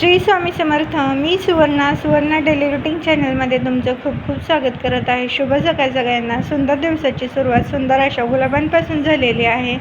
श्री स्वामी समर्थ मी Suvarna Suvarna daily routine चॅनलमध्ये तुमचं खूप खूप स्वागत करत आहे. शुभ सकाळ सगळ्यांना. सुंदर दिवसाची सुरुवात सुंदर अशा गुलाबांपासून झालेली आहे.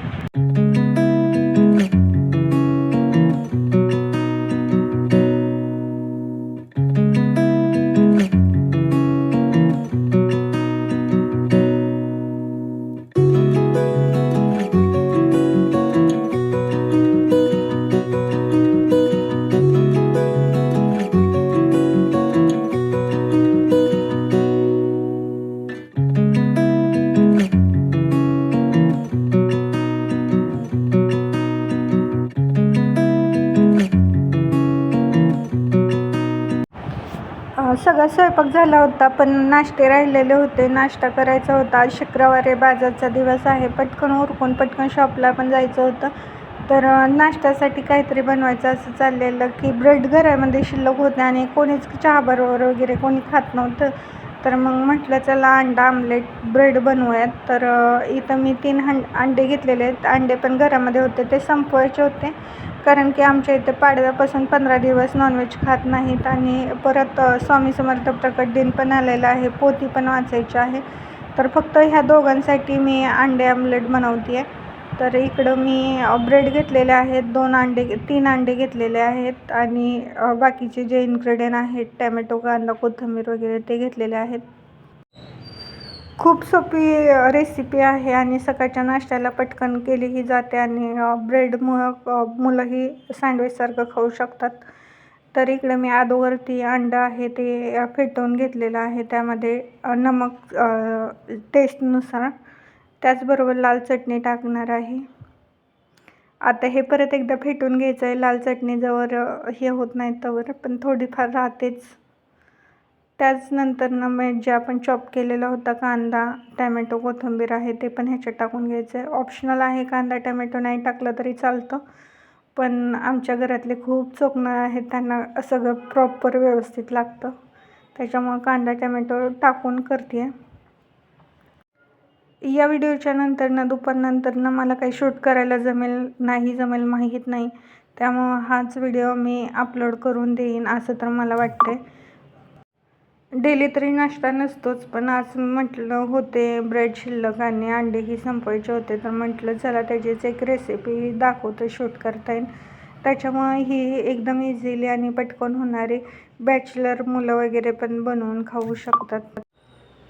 सगळा स्वयंपाक झाला होता पण नाश्ते राहिलेले होते. नाश्ता करायचा होता. आज शुक्रवारी बाजारचा दिवस आहे. पटकन उरकून पटकन शॉपला पण जायचं होतं. तर नाश्त्यासाठी काहीतरी बनवायचं असं चाललेलं की ब्रेड घरामध्ये शिल्लक होते आणि कोणीच चहा बरोबर वगैरे कोणी खात नव्हतं. तर मग म्हटलं चला अंडा आमलेट ब्रेड बनवूयात. तर इथं मी तीन हं अंडे घेतलेले आहेत. अंडे पण घरामध्ये होते ते संपवायचे होते. कारण की आमच्या इथे पाडव्यापासून पंधरा दिवस नॉनव्हेज खात नाहीत आणि परत स्वामी समर्थ प्रकट दिन पण आलेलं आहे पोथी पण वाचायची आहे. तर फक्त ह्या दोघांसाठी मी अंडे आमलेट बनवते आहे तर इकडं मी ब्रेड घेतलेले आहेत दोन अंडे तीन अंडे घेतलेले आहेत आणि बाकीचे जे इन्ग्रेडियंट आहेत टॅमॅटो कांदा कोथिंबीर वगैरे ते घेतलेले आहेत. खूप सोपी रेसिपी आहे आणि सकाळच्या नाश्त्याला पटकन केलीही जाते आणि ब्रेडमुळं मुलंही सँडविचसारखं खाऊ शकतात. तर इकडे मी अगोदरती अंडं आहे ते फेटवून घेतलेलं आहे. त्यामध्ये नमक टेस्टनुसार त्याचबरोबर लाल चटणी टाकणार आहे. आता हे परत एकदा फेटून घ्यायचं आहे लाल चटणी जवळ हे होत नाही तवर पण थोडीफार राहतेच. त्याचनंतर मग जे आपण चॉप केलेला होता कांदा टॅमॅटो कोथिंबीर आहे ते पण ह्याच्यात टाकून घ्यायचं. आहे ऑप्शनल आहे कांदा टॅमॅटो नाही टाकलं तरी चालतं. पण आमच्या घरातले खूप चोखणं आहेत त्यांना सगळं प्रॉपर व्यवस्थित लागतं. त्याच्यामुळं कांदा टॅमॅटो टाकून करते या व्हिडिओच्या नंतरनं दुपारनंतरनं मला काही शूट करायला जमेल नाही जमेल माहीत नाही. त्यामुळं हाच व्हिडिओ मी अपलोड करून देईन असं तर मला वाटते डेली तरी नाश्ता नसतोच पण आज म्हटलं होते ब्रेड शिल्लक आणि अंडेही संपवायचे होते. तर म्हटलं चला त्याचीच एक रेसिपी दाखवतो शूट करता येईल. त्याच्यामुळे ही एकदम इझिली आणि पटकन होणारी बॅचलर मुलं वगैरे पण बनवून खाऊ शकतात.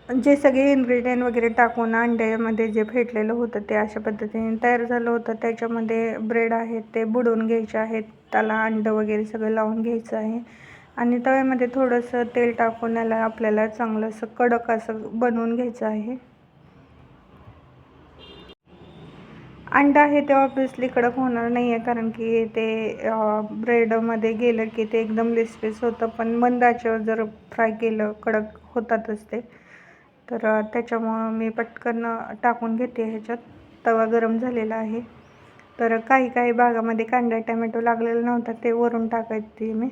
जे सगळे इन्ग्रेडियंट वगैरे टाकून अंड्यामध्ये जे फेटलेलं होतं ते अशा पद्धतीने तयार झालं होतं. त्याच्यामध्ये ब्रेड आहेत ते बुडवून घ्यायचे आहेत. त्याला अंडं वगैरे सगळं लावून घ्यायचं आहे. आणि तव्यामध्ये थोडंसं तेल टाकून याला आपल्याला चांगलं असं कडक असं बनवून घ्यायचं आहे. अंडा आहे ते ऑब्विसली कडक होणार नाही आहे कारण की ते ब्रेडमध्ये गेलं की ते एकदम लिसलिस होतं पण मंद आचेवर जर फ्राय केलं कडक होतातच ते. तर त्याच्यामुळं मी पटकन टाकून घेते ह्याच्यात. तवा गरम झालेला आहे. तर काही काही भागामध्ये कांदा टॅमॅटो लागलेला नव्हता ते वरून टाकायचे मी.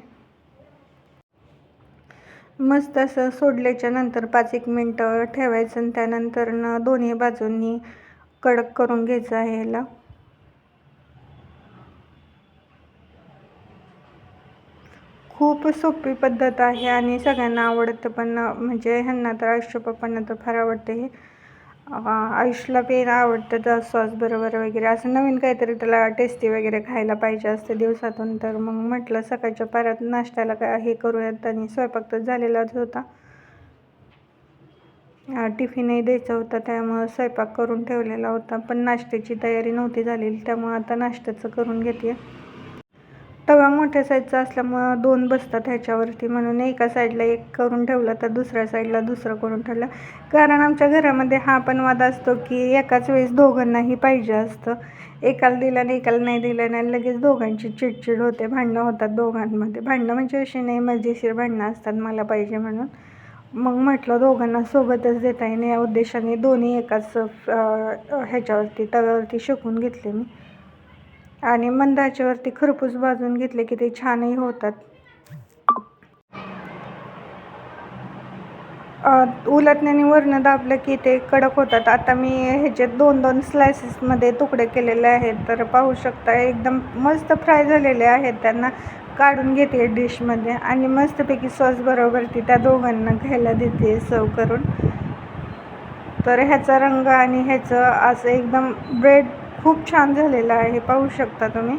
मस्त असं सोडल्याच्या नंतर पाच एक मिनटं ठेवायचं आणि त्यानंतरनं दोन्ही बाजूंनी कडक करून घ्यायचं आहे ह्याला खूप सोपी पद्धत आहे आणि सगळ्यांना आवडतं पण म्हणजे ह्यांना तर आयुष्य पप्पांना तर फार आवडते हे. आयुषला पेन आवडतं तर सॉस बरोबर वगैरे असं नवीन काहीतरी त्याला टेस्टी वगैरे खायला पाहिजे असते दिवसातून. तर मग म्हटलं सकाळच्या पाऱ्यात नाश्त्याला काय हे करूयात आणि स्वयंपाक तर झालेलाच होता. टिफिनही द्यायचा होता त्यामुळं स्वयंपाक करून ठेवलेला होता. पण नाश्त्याची तयारी नव्हती झालेली त्यामुळं आता नाश्त्याचं करून घेते तवा मोठ्या साईजचा असल्यामुळं दोन बसतात ह्याच्यावरती. म्हणून एका साईडला एक करून ठेवलं तर दुसऱ्या साईडला दुसरं करून ठेवलं. कारण आमच्या घरामध्ये हा पण वाद असतो की एकाच वेळेस दोघांनाही पाहिजे असतं. एकाला दिलं आणि एकाला नाही दिलं नाही लगेच दोघांची चिडचिड होते भांडणं होतात दोघांमध्ये. भांडणं म्हणजे अशी नाही मजेशीर भांडणं असतात मला पाहिजे म्हणून. मग म्हटलं दोघांना सोबतच देता येईल. या उद्देशाने दोन्ही एकाच ह्याच्यावरती तव्यावरती शिकून घेतले मी. आणि मंद आचेवरती खरपूस भाजून घेतले की ते छानही होतात. उलटण्याने वरनं दाबलं की ते कडक होतात. आता मी ह्याच्यात दोन दोन स्लायसेसमध्ये तुकडे केलेले आहेत. तर पाहू शकता एकदम मस्त फ्राय झालेले आहेत. त्यांना काढून घेते डिशमध्ये आणि मस्तपैकी सॉस बरोबर ती त्या दोघांना घ्यायला देते सर्व करून. तर ह्याचा रंग आणि ह्याचं असं एकदम ब्रेड खूप छान झालेलं आहे पाहू शकता तुम्ही.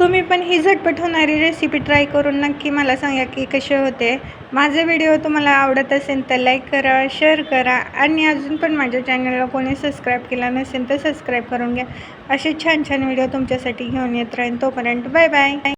तुम्ही पण ही झटपट होणारी रेसिपी ट्राय करून नक्की मला सांगा की कसे होते. माझे व्हिडिओ तुम्हाला आवडत असेल तर लाईक करा शेअर करा आणि अजून पण माझ्या चॅनलला कोणी सबस्क्राईब केला नसेल तर सबस्क्राईब करून घ्या. असे छान छान व्हिडिओ तुमच्यासाठी घेऊन येत राहीन. तोपर्यंत बाय बाय